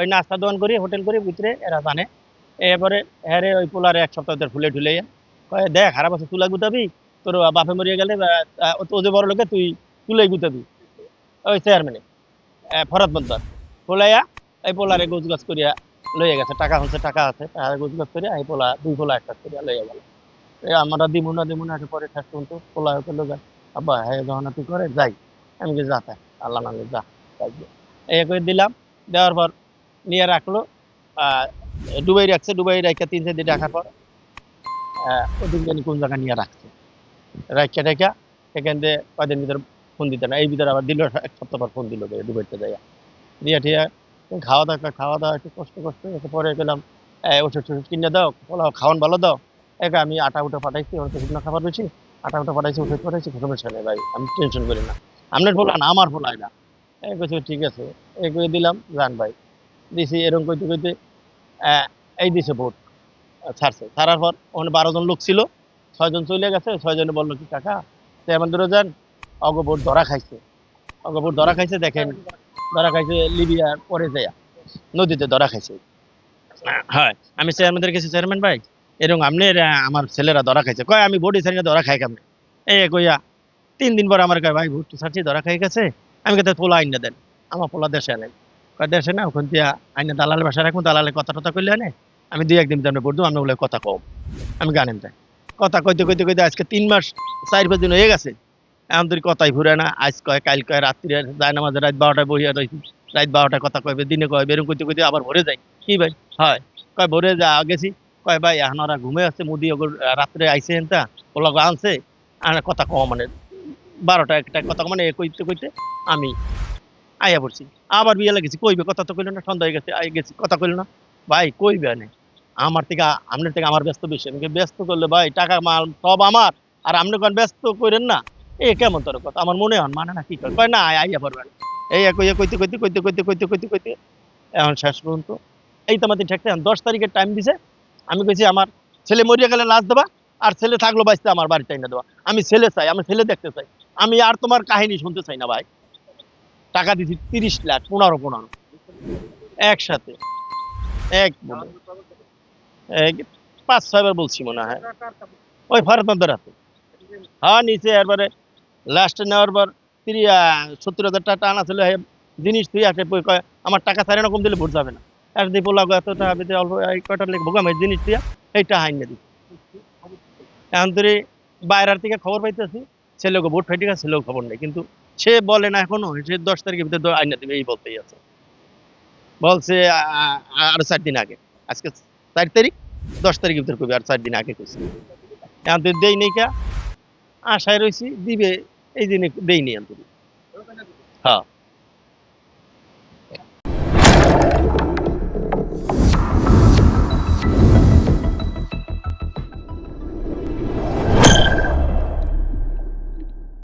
ওই নাস্তা দোকান করি, হোটেল করি, ভিতরে এরা জানে। এরপরে হ্যাঁ রে ওই পোলারে এক সপ্তাহ ধরে ফুলে ঠুলে কয়ে, দেখ, খারাপ বছর তুলা গুতাবি তোর বাপে মরিয়ে গেলে ও যে বড় লোকে, তুই তুলাই গুতাবি ওই চেয়ারম্যানে ফরাত বন্দর পোলাইয়া এই পোলারে গোছ গাছ করিয়া লইয়া গেছে। টাকা হচ্ছে, টাকা আছে। টাকা গোছ গাছ করিয়া এই পোলা, দুই পোলা একটা করিয়া লইয়া গেল। আমরা দিমু না দিমু না পরে শেষ পর্যন্ত পোলা হতে লোক আব্বা হ্যাঁ যখন তুই করে, যাই। আমি কি যাতে আল্লাহ নামে যা। এই করে দিলাম। দেওয়ার পর নিয়ে রাখল। ডুবাই রাখছে ডুবাই রাখা তিন চার দিন রাখার পর ওদিন জানি কোন জায়গায় নিয়ে রাখছে। রাখা রেখা সেখান থেকে কয়দিন ভিতর ফোন দিতে না, এই ভিতরে আবার দিল, এক সপ্তাহ পর ফোন দিল ডুবাইতে যাইয়া। দিয়ে ঠিয়া খাওয়া দাওয়া খাওয়া দাওয়া একটু কষ্ট কষ্ট পরে গেলাম ওষুধ টষুধ কিনে দাও পোলাও খাওয়ান ভালো দাও। একে আমি আটা উঠে পাঠাইছি, ওর তো খাবার বেশি, আটা উঠে পাঠাইছি, ওষুধ পাঠাইছি কোনো সমস্যা নেই ভাই, আমি টেনশন করি না। আপনার পোলা না, আমার পোলাই না এই ঠিক আছে। এই করে দিলাম, যান, ভাই। দিছি এরকম করতে আহ, এই দিছে ভোট ছাড়ছে। ছাড়ার পর ওখানে বারো জন লোক ছিল ছয়জন চলে গেছে ছয়জনে বলল কি টাকা তেমন দূরে যান অগ ভোট ধরা খাইছে। অগ ভোট ধরা খাইছে দেখেন ধরা খাইছে লিবিয়ার পরে যায় নদীতে ধরা খাইছে। হয় আমি চেয়ারম্যানদের কাছে চেয়ারম্যান ভাই এরকম আপনি আমার ছেলেরা ধরা খাইছে। কয় আমি ভোট দিচ্ছি ধরা খাই কেমনে? এই কইয়া তিন দিন পর আমার কয় ভাই ভোট ছাড়ছি ধরা খাই গেছে। আমি কথা পোলা আইনা দেন আমার পোলা দেশে আনেন। দেশে না, ওখান দিয়ে আইনা দালাল বাসা রাখুন দালালে কথা টথা করলে আনে আমি দুই একদিন ভোট দেবো আপনি বলে কথা কম। আমি গানেন যাই কথা কইতে কইতে কইতে আজকে তিন মাস, চার পাঁচ দিন হয়ে গেছে। তোর কথাই ঘুরে না, আজ কয়, কাল কয়, রাত্রি যায় না মাঝে, রাত বারোটায় বহিয়া রয়েছি রাত বারোটায় কথা কইবে, দিনে কয়, বেরম কইতে কইতে আবার ভরে যায় কি ভাই? হয়। কয়, ভরে যা গেছি। কয়, ভাই, এখন ওরা ঘুমে আছে, মুদি রাত্রে আইসে এনতা, ওলা আনছে। আর কথা কম মানে বারোটা একটা কথা মানে কইতে কইতে আমি আইয়া পড়ছি। আবার বিয়ে লাগেছি কইবে, কথা তো কইলো না, সন্ধ্যা হয়ে গেছে আই গেছি, কথা কইলো না। ভাই, কইবে না আমার থেকে আপনার থেকে আমার ব্যস্ত বেশি। আমি ব্যস্ত করলে, ভাই, টাকা মাল সব আমার, আর আপনি কোন ব্যস্ত করেন না? এ কেমন তোর কথা? আমার মনে হন মানে না, কি করে না আই- আইয়া পড়বেন এই এক কইতে কইতে কইতে কইতে কইতে কইতে কইতে, এখন শেষ পর্যন্ত। এই তো আমাদের ঠেকতে দশ তারিখের টাইম দিছে। আমি কইছি, আমার ছেলে মরিয়া গেলে লাশ দেবা, আর ছেলে থাকল বাঁচতে আমার বাড়িতে না দেওয়া আমি ছেলে চাই, আমি ছেলে দেখতে চাই। আমি আর তোমার কাহিনী শুনতে চাই না, ভাই। টাকা দিছি তিরিশ লাখ, পনেরো পনেরো। একসাথে। এক পাঁচ ছয়বার বলছি মনে হয়। ওই ফরতন্দর আছে হ্যাঁ নিচে এরপরে লাস্টে নেওয়ার পর তিরি সত্তর হাজার টাকা টানা ছিল জিনিস তুই আসে আমার টাকা সাড়ে রকম দিলে ভোট যাবে না। আর দিয়ে বলা এত টাকা দিতে অল্প কটার লেগে ভোগাম, এই জিনিস তুই এইটা হাইন দিই এখন তুই বাইরের থেকে খবর পাইতেছি, ছেলেকে ভোট ফাইটে গেছে, ছেলেও খবর নেই। কিন্তু সে বলে না এখনও, সে দশ তারিখের ভিতরে আইনা দিবে, এই বলতেই আছে। বলছে, আ- আ- চার দিন আগে। আজকে চার তারিখ, দশ তারিখের ভিতরে কবি আর চার দিন আগে কইছে। এখন তুই দেই নেই কা? আশায় রয়েছি দিবে, এই দিনে দেই নেই আমি হ্যাঁ।